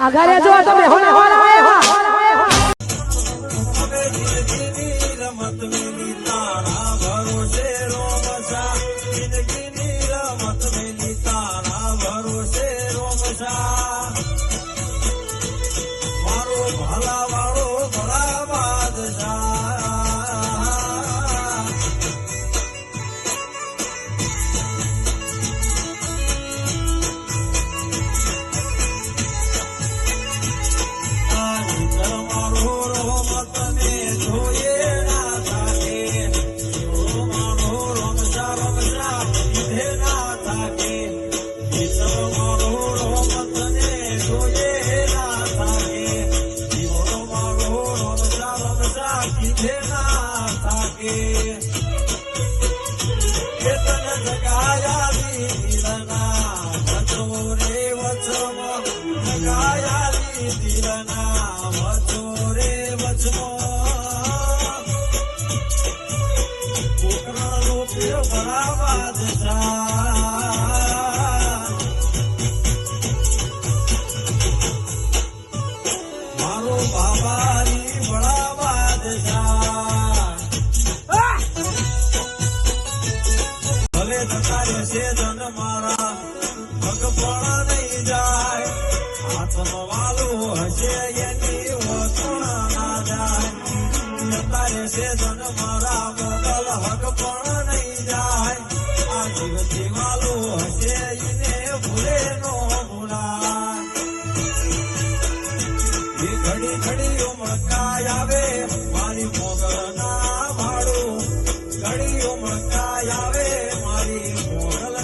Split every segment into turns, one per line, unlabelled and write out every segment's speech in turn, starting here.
આગળ જો તમે વાળા આવ્યા
રમત મેલી તારા ભરોસે ભલે જતા રહેશે ધન મારા રહેશે ધન મારા મોગલ હક પણ નહીં જાય આ જીવથી વાલું હશે ઈને ભૂલે નો ભૂલાય એ ઘડી ઘડી ઉમળકાય આવે મારી મોગલ ના ભાડું ઘડી ઉમળકાય આવે મારી મોગલ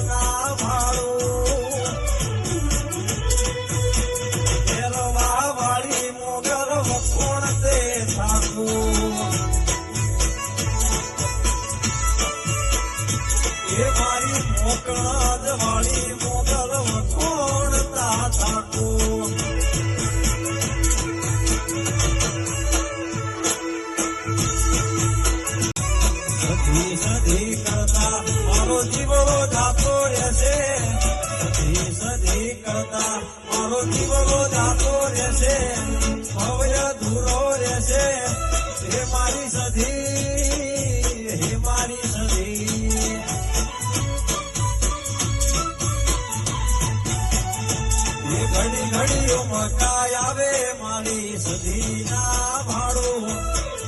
એ મારી મોકળા વાળી મોગલ વખોણ તા થાકું સધી સધી કરતા મારો જીવો જાતો રહેશે. સધી સધી કરતા મારો જીવો જાતો રહેશે. ભવ્ય ધૂરો ઘડીઓ આવે મારી સજીના ભાડું.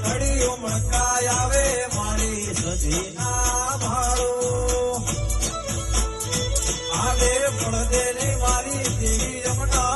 ઘડીઓ મકાય આવે મારી સજીના ભાડું. આવે પડદે મારી દેવી રમના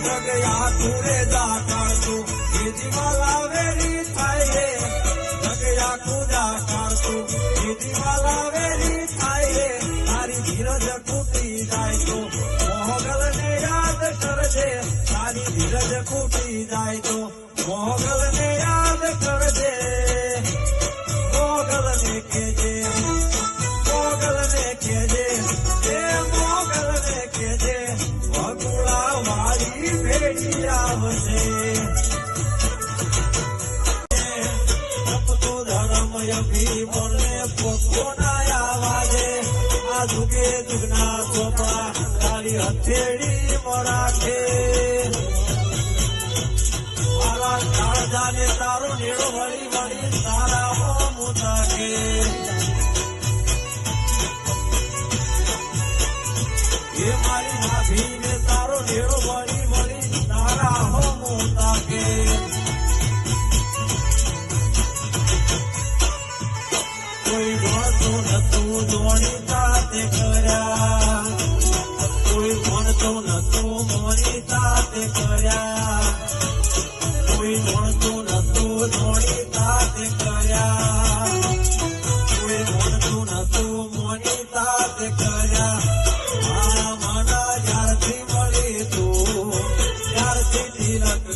જગયા કુરે એ દિવાલા વેરી થાય જગયા કાઢતું એ દિવાલા વેરી થાય તારી ધીરજ ખૂટી જાય તો. મોગલ ને યાદ કરજે. તારી ધીરજ ખૂટી જાય તો. મોગલ ને આવાજે આ જુગે જુગના ચોપડા તારી હથેળી મરાઠે મારા કાળજાને તારો નેડો વળી વળી તારા હોમ કે એ મારી નાભીને તારો નેડો વળી વળી તારા હોમ ઉતાકે ભણતું નતું જોડે તાતે કોઈ ભણતું નતું, મોરી તાતે કર્યા. કોઈ ભણતું નતું જોડે તાતે કર્યા. કોઈ ભણતું નતું, મોરી તાતે કર્યા. મારા માના જ્યારથી મળે તું ત્યારથી તિલક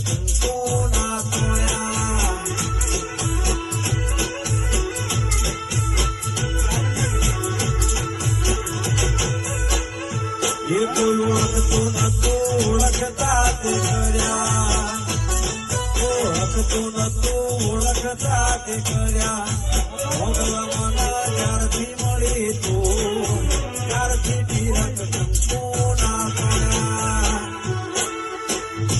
એ બોલ ઓળખતો નતો ઓળખતા તે કર્યા ઓળખતો નતો ઓળખતા તે કર્યા મોગલા મના ત્યારથી મળી તું ત્યારથી તિરક